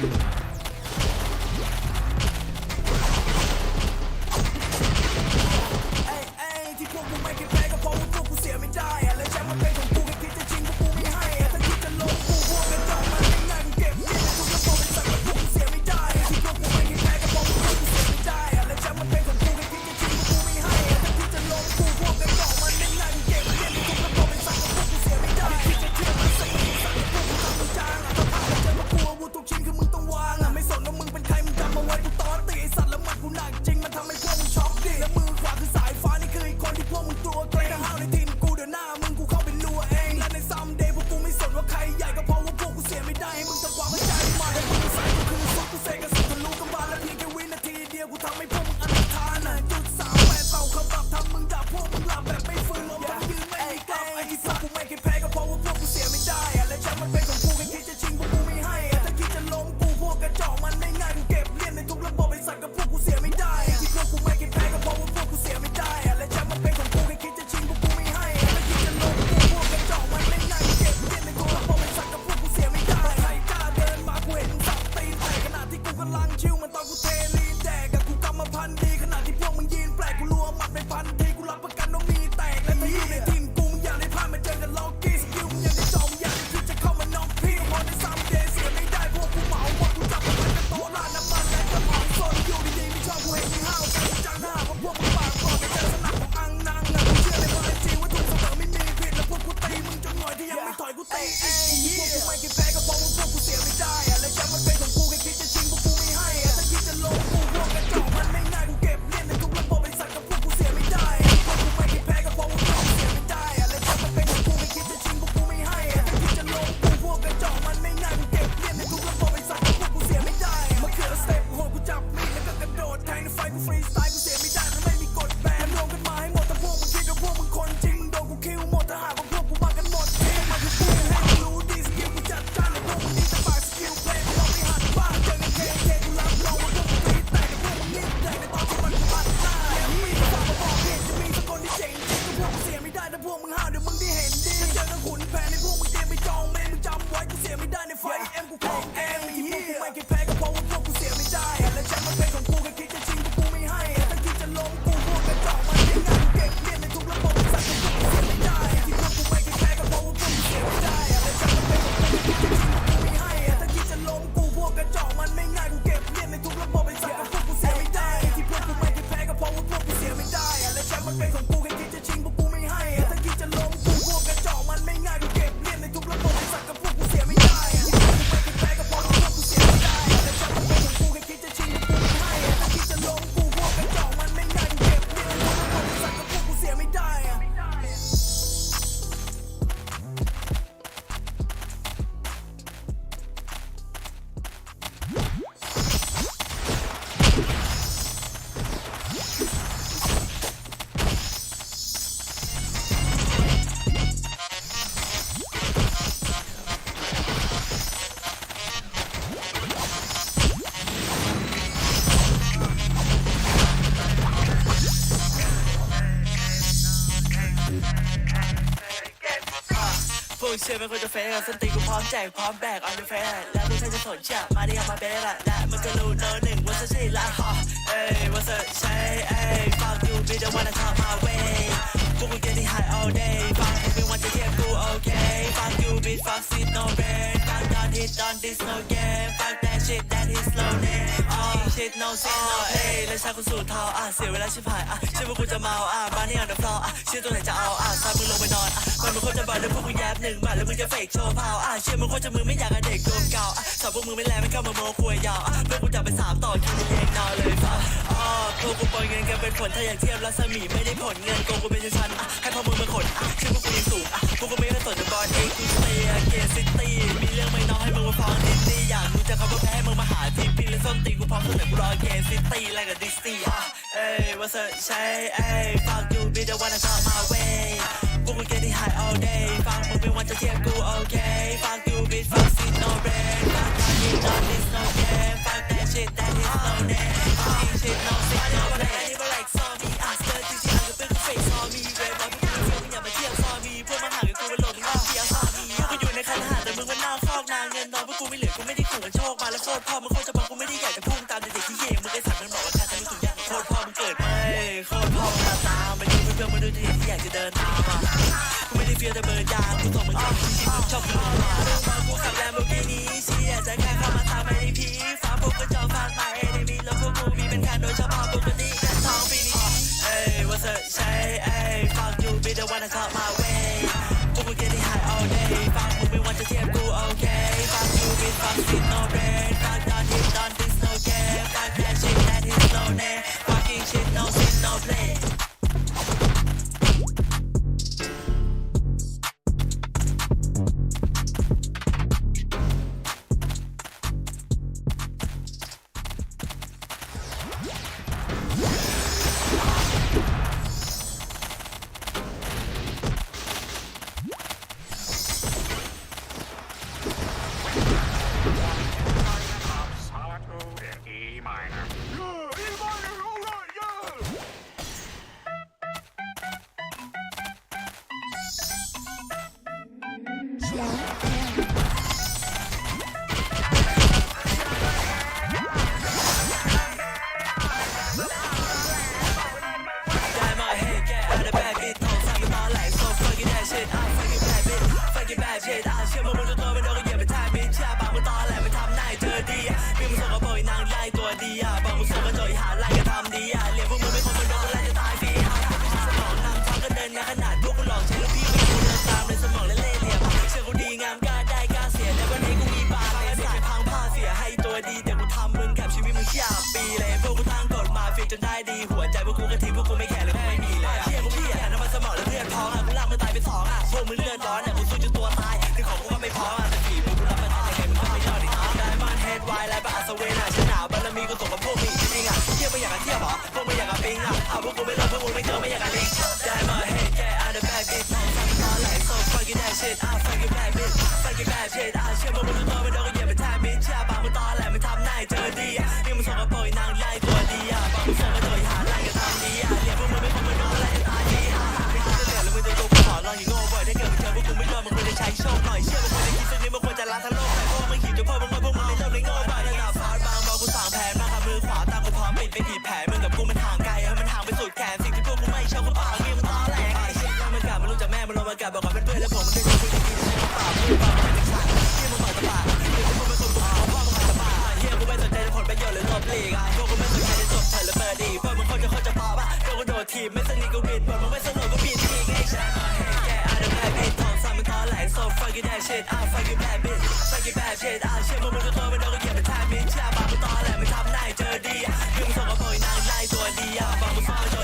เชื่อไม่ควรจะเฟกอะส้นติกูพร้อมแจกพร้อมแบกออนเดอะเฟสแล้วมึงใช่จะสนเชื่อมาได้ยังมาเบสละและมันก็รู้เนอะหนึ่งว่าจะใช่ละฮะเอ้ยว่าจะใช่เอ้ย fuck you be the one that top my way พวกกู getting high all day ฟังไม่วันจะเทียบกู okay fuck you bitch fuck shit no bad hit on this no game fuck that shit that is slow name all shit no sin no play และชากูสู่เทาอะเสียเวลาชิบหายอะเชื่อว่ากูจะเมาอะบ้านนี่ on the floor อะเชื่อตัวไหนจะเอาอะซามึงลงไปนอนอะมันมันควรจะบอลแล้วพวกกูแยบหนึ่งบาทแล้วมึงจะเฟกโชว์พาวอะเชื่อมึงควรจะมึงไม่อยากให้เด็กโดนเก่าอะสาวพวกมึงไม่แลไม่เข้ามาโมคุยยาวอะเพื่อนกูจับไปสามต่อคิวเลี้ยงนอนเลยฟ้าอ๋อพวกกูปล่อยเงินกันเป็นผลถ้าอยากเทียบรัศมีไม่ได้ผลเงินโกงกูเป็นชั้นๆอะให้พอมึงมาขนอะชื่อพวกกูยังสูงอะพวกกูไม่ได้สนจะบอลเองกูสเตย์เกซิตี้ ซิตี้อะไรกับดิสนีย์อะเอ้ยว่าเซอร์ใช่เอ้ย fuck you be the one that shot my way พวกกู getting high all day ฟังมึงเป็นวันจะเทียบกู okay fuck you bitch fuck shit no brain fuck that shit done this no game fuck that shit that is no name fuck shit no shit no play อันนี้มา like saw me อะ skirt จริงๆอะก็เป็นกู fake saw me เวฟบอกพวกกูเที่ยวมึงอย่ามาเที่ยว saw me พวกมันห่างกับกูเป็นโลกมึงนอกเที่ยว saw me พวกกูอยู่ในคันหาแต่มึงมันนอกคอกนาเงินน้องพวกกูไม่เหลือกูไม่ได้ขู่กันโชคมาแล้วโคตรพ่อมึงโคตรจะ กูไม่ได้เฟียแต่เบอร์ยางกูส่งมึงชอบจริงๆมึงชอบกูมากูขับแลมโบกินี่เชียจะแค่เข้ามาทำให้พีฟ้าพวกก็จอฟานมาเอเดมีแล้วพวกกูมีเป็นการโดยเฉพาะปกติแต่ทองปีนี้เอ้ยว่าเธอใช่เอ้ย fuck you be the one that top my way พวกกู getting high all day ฟังมึงไม่ว่าจะเทียบกูโอเค fuck you bitch fuck shit no ไลน์ปะอัศเวน่ะชนะบารมีกูส่งกับพวกมึงจริงๆอะเที่ยวไม่อยากจะเที่ยวหรอพวกไมึงอยากจะปิงอะเอาพวกกูไม่รอดพวกมึงไม่เจอไม่อยากจะลิงได้มาเฮดแกอาร์เดอะแบกบิททองสังตอไหลโซ่ fucking that shit I fucking bad bitch fucking bad shit อะเชื่อมึงมึงจะตัวเป็นโดนก็เหยียบเป็นท่าบิดเชื่อปากมึงตอแหลไม่ทำหน้าเจอดีอะนี่มึงส่งกระโปรงนางไล่ตัวดีอะบอกมึงส่งกระโดยหาไล่ก็ทำดีอะเรียกพวกมึงไม่คงมึงโดนไล่จะตายดีอะไม่คิดจะเหลือยแล้วมึงจะโกงกูขอลองอย่างโง่บ่อยถ้าเกิดมึงเจอพวกกูไม่ยอมมึงควรจะใช้โชคหน่อยเชื่อมึงควรจะคิดสักนิดมึงควรจะล้างทั้งโลกแต่พวกมึงหิวจนพวกมึงว่าพวกมึงไม่เริ่มเลยโง่บ่อย ผมมันเคยคุยดีๆแต่ใช้ปากพูดปากมันเป็นฉากเชี่ยมึงหมายตะปาเฮียวพวกมึงเป็นคนบุกเอาพ่อมึงหมายตะปากเฮียกูไม่สนใจผละรอลบหลีกอะพวกกูไม่สนใจจะจบเถิดหรือเปิดดีพวกมึงคนจะคนจะพอป่ะโดนกูโดดทีไม่สนิทกูบิดบอลมึงไม่สนุกกูบิดทีไงฉันแกอาจจะแพ้บิดทองสามมึงตอไหลโซ่ fucking that shit I fucking bad bitch fucking bad shit อะเชื่อมึงมึงจะตัวเป็นโดนก็เหยียบเป็นท่าบิดเชื่อปากมึงตอแหลไม่ทำนายเจอดีอะคือมึงส่งกระโปรงนางไล่ตัวดีอะบอกมึงซ่อน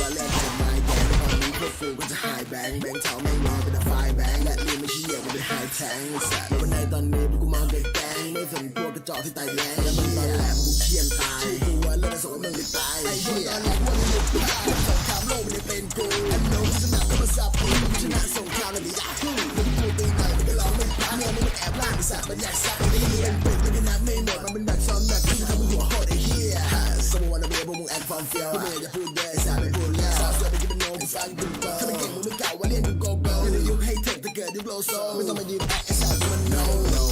ว่าเล่นเป็นไม้แดงตอนนี้พวกกูก็จะหายแบงแบงเท้าไม่งอเป็นไฟแบงและนี่ไม่ใช่เหยียบมันเป็นไฮแทงแสัตว์วันในตอนนี้พวกกูมาเด็กแกงไม่สนพวกกระจอกที่ตายแรงแล้วมันตอนแหลมกูเคียนตายกูว่าเล่นส่งให้มึงไปตายไอ้เหี้ยตอนแรกว่ามึงหยุดกูสงครามโลกมันจะเป็นกูแอนโนที่สนามก็มาสับกูชนะสงครามแล้วหรือยาคูมึงกูตีหน่อยมันก็ร้องไม่พักเนี่ยมึงแอบล่าไอ้สัตว์มันอยากซักไอ้เหี้ยเป็นเป็ดมันก็นับไม่หมดมันเป็นแบบซ้อมแบบที่จะทำมึงหัวโหดไอ้เหี้ยสมมติวันนี้พวกมึงแอคฟอร์มเฟียวพวกมึงอย่าพูด blow so. we know me did that, it's a no no.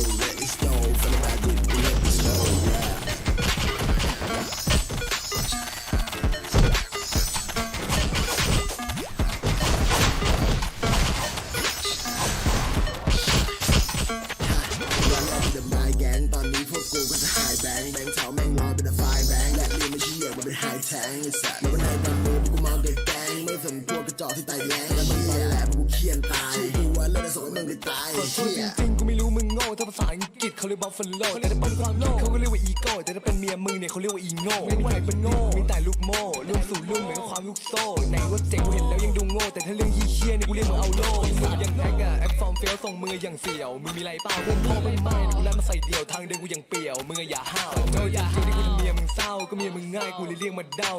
กูว่าเล่นส่งให้มึงไปตายไอ้พูดเหี้ยจริงๆกูไม่รู้มึงโง่ถ้าภาษาอังกฤษเขาเรียกบัฟฟาโลแต่ถ้าเป็นความโง่เขาก็เรียกว่าอีโก้แต่ถ้าเป็นเมียมึงเนี่ยเขาเรียกว่าอีโง่ไม่มีใครเป็นโง่มีแต่ลูกโม่รุ่นสู่รุ่นเหมือนกับความลูกโซ่ไหนว่าเจ๋งกูเห็นแล้วยังดูโง่แต่ถ้าเรื่องยี่เชี่ยเนี่ยกูเรียกมึงเอาโล่มึงยังแอคอะแอคฟอร์มเฟลส่งมืออย่างเสี่ยวมึงมีไรเปล่าเพื่อนพ่อไม่ไม่กูนั่นมาใส่เดี่ยวทางเดินกูยังเปี่ยวมึงอะอย่าห้าวโง่อย่าจริงที่กูทำเมียมึงเศร้าก็เมียมึงง่ายกูเลยเรียกมาเด้า